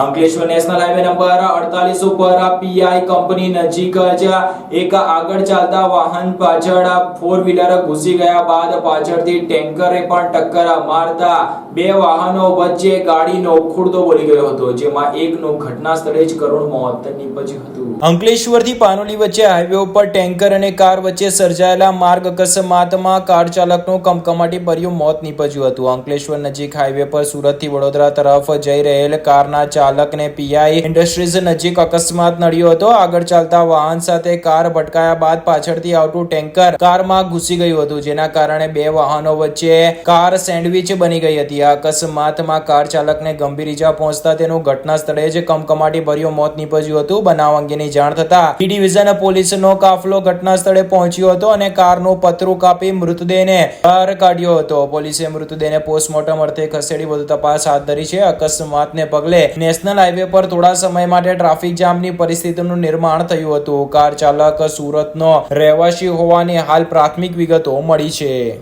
Ankleshwar national highway number અડતાલીસ ઉપર PI company નજીક જ એક આગળ ચાલતા વાહન પાછળ ફોર વ્હીલર ઘૂસી ગયા બાદ પાછળથી ટેન્કરે પણ ટક્કર મારતા બે વાહનો વચ્ચે ગાડીનો ખુરદો બોલી ગયો હતો, જેમાં એકનું ઘટના સ્થળે જ કરુણ મોત નીપજ્યું હતું. અંકલેશ્વરથી પાનોલી વચ્ચે હાઈવે ઉપર ટેન્કર અને કાર વચ્ચે સર્જાયેલા માર્ગ અકસ્માતમાં કાર ચાલકનું કમકમાટી ભર્યું મોત નીપજ્યું હતું. અંકલેશ્વર નજીક હાઈવે પર સુરતથી વડોદરા તરફ જઈ રહેલ કારના ચાલકને પીઆઈ ઇન્ડસ્ટ્રીઝ નજીક અકસ્માત નડ્યો હતો. આગળ ચાલતા વાહન સાથે કાર ભટકાયા બાદ પાછળથી આવતું ટેન્કર કારમાં ઘૂસી ગયું હતું, જેના કારણે બે વાહનો વચ્ચે કાર સેન્ડવિચ બની ગઈ હતી. આ અકસ્માતમાં કાર ચાલકને ગંભીર ઈજા પહોંચતા તેનું ઘટના સ્થળે જ કમકમાટી ભર્યું મોત નીપજ્યું હતું. બનાવ અંગેની જાણ થતા બી ડિવિઝન પોલીસનો કાફલો ઘટના સ્થળે પહોંચ્યો હતો અને કારનું પતરું કાપી મૃતદેહને બહાર કાઢ્યો હતો. પોલીસે મૃતદેહને પોસ્ટમોર્ટમ અર્થે ખસેડી વધુ તપાસ હાથ ધરી છે. અકસ્માતને પગલે નેશનલ હાઈવે પર થોડા સમય માટે ટ્રાફિક જામની પરિસ્થિતિનું નિર્માણ થયું હતું. કાર ચાલક સુરતનો રહેવાસી હોવાની હાલ પ્રાથમિક વિગતો મળી છે.